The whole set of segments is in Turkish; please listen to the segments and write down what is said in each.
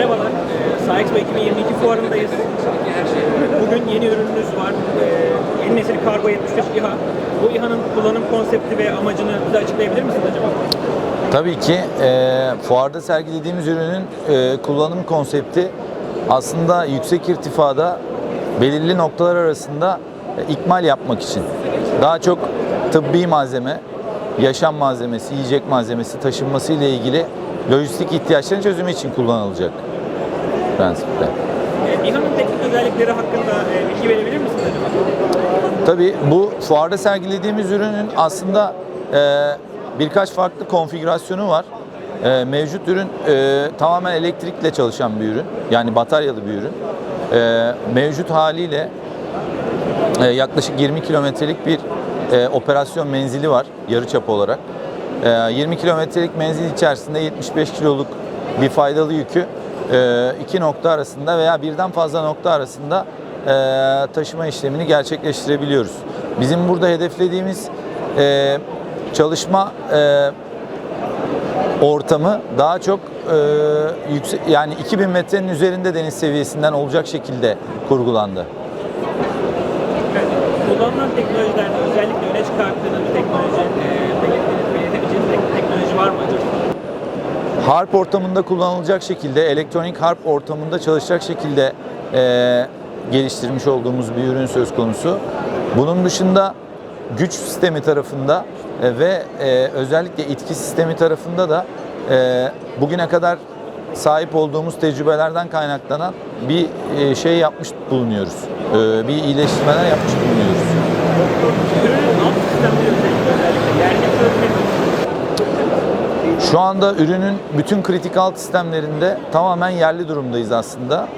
Merhabalar, ee, Sahexpo 2022 fuarındayız. Bugün yeni ürününüz var. Ee, yeni nesil Kargo 75 İHA. Bu İHA'nın kullanım konsepti ve amacını bize açıklayabilir misiniz acaba? Tabii ki e, fuarda sergilediğimiz ürünün e, kullanım konsepti aslında yüksek irtifada belirli noktalar arasında e, ikmal yapmak için. Daha çok tıbbi malzeme, yaşam malzemesi, yiyecek malzemesi taşınması ile ilgili lojistik ihtiyaçların çözümü için kullanılacak prensipte. Ee, İHA'nın teknik özellikleri hakkında e, bilgi verebilir misiniz acaba? Tabii bu fuarda sergilediğimiz ürünün aslında e, birkaç farklı konfigürasyonu var. E, mevcut ürün e, tamamen elektrikle çalışan bir ürün. Yani bataryalı bir ürün. E, mevcut haliyle e, yaklaşık 20 kilometrelik bir e, operasyon menzili var yarıçap olarak. E, 20 kilometrelik menzil içerisinde 75 kiloluk bir faydalı yükü iki nokta arasında veya birden fazla nokta arasında e, taşıma işlemini gerçekleştirebiliyoruz. Bizim burada hedeflediğimiz e, çalışma e, ortamı daha çok e, yüksek yani 2000 metrenin üzerinde deniz seviyesinden olacak şekilde kurgulandı. Kullanılan teknolojilerde özellikle öne çıkarttığınız teknoloji, e, belirtebileceğiniz tek- teknoloji var mı acaba? Harp ortamında kullanılacak şekilde, elektronik harp ortamında çalışacak şekilde e, geliştirmiş olduğumuz bir ürün söz konusu. Bunun dışında güç sistemi tarafında e, ve e, özellikle itki sistemi tarafında da e, bugüne kadar sahip olduğumuz tecrübelerden kaynaklanan bir e, şey yapmış bulunuyoruz. E, bir iyileştirmeler yapmış bulunuyoruz. Ürünün alt sistemleri özellikle, özellikle yerli çözmesi Şu anda ürünün bütün kritik alt sistemlerinde tamamen yerli durumdayız aslında.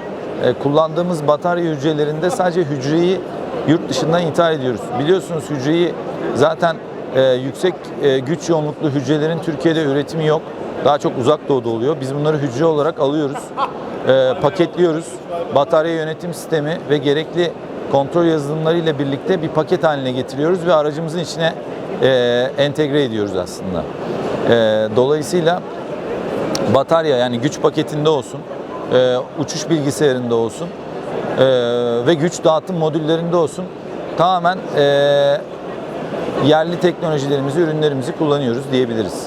E, kullandığımız batarya hücrelerinde sadece hücreyi yurt dışından ithal ediyoruz. Biliyorsunuz hücreyi zaten e, yüksek e, güç yoğunluklu hücrelerin Türkiye'de üretimi yok. Daha çok uzak doğuda oluyor. Biz bunları hücre olarak alıyoruz, e, paketliyoruz. Batarya yönetim sistemi ve gerekli kontrol yazılımları ile birlikte bir paket haline getiriyoruz ve aracımızın içine e, entegre ediyoruz aslında. E, dolayısıyla batarya yani güç paketinde olsun, e, uçuş bilgisayarında olsun e, ve güç dağıtım modüllerinde olsun tamamen e, yerli teknolojilerimizi, ürünlerimizi kullanıyoruz diyebiliriz.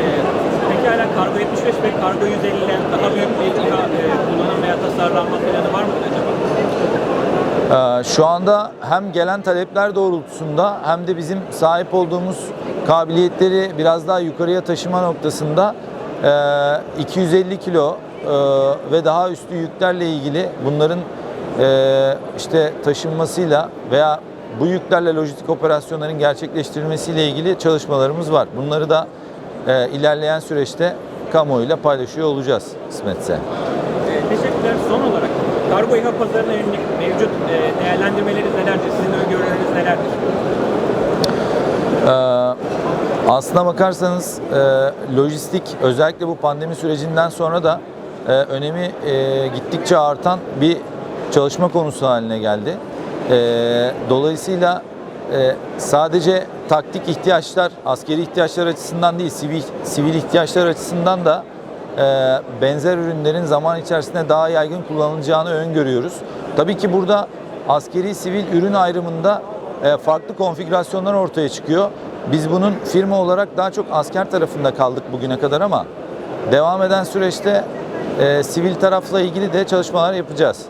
Ee, pekala Kargo 75 ve Kargo 150'den daha büyük bir kullanım veya tasarlanma planı var mı acaba? Ee, Şu anda hem gelen talepler doğrultusunda hem de bizim sahip olduğumuz kabiliyetleri biraz daha yukarıya taşıma noktasında e, 250 kilo ve daha üstü yüklerle ilgili bunların işte taşınmasıyla veya bu yüklerle lojistik operasyonların gerçekleştirilmesiyle ilgili çalışmalarımız var. Bunları da ilerleyen süreçte kamuoyuyla paylaşıyor olacağız kısmetse. Teşekkürler. Son olarak Kargo İHA pazarına yönelik mevcut değerlendirmeleriniz nelerdir? Aslına bakarsanız e, lojistik özellikle bu pandemi sürecinden sonra da e, önemi e, gittikçe artan bir çalışma konusu haline geldi. E, dolayısıyla e, sadece taktik ihtiyaçlar, askeri ihtiyaçlar açısından değil, sivil, sivil ihtiyaçlar açısından da e, benzer ürünlerin zaman içerisinde daha yaygın kullanılacağını öngörüyoruz. Tabii ki burada askeri sivil ürün ayrımında e, farklı konfigürasyonlar ortaya çıkıyor. Biz bunun firma olarak daha çok asker tarafında kaldık bugüne kadar ama devam eden süreçte e, sivil tarafla ilgili de çalışmalar yapacağız.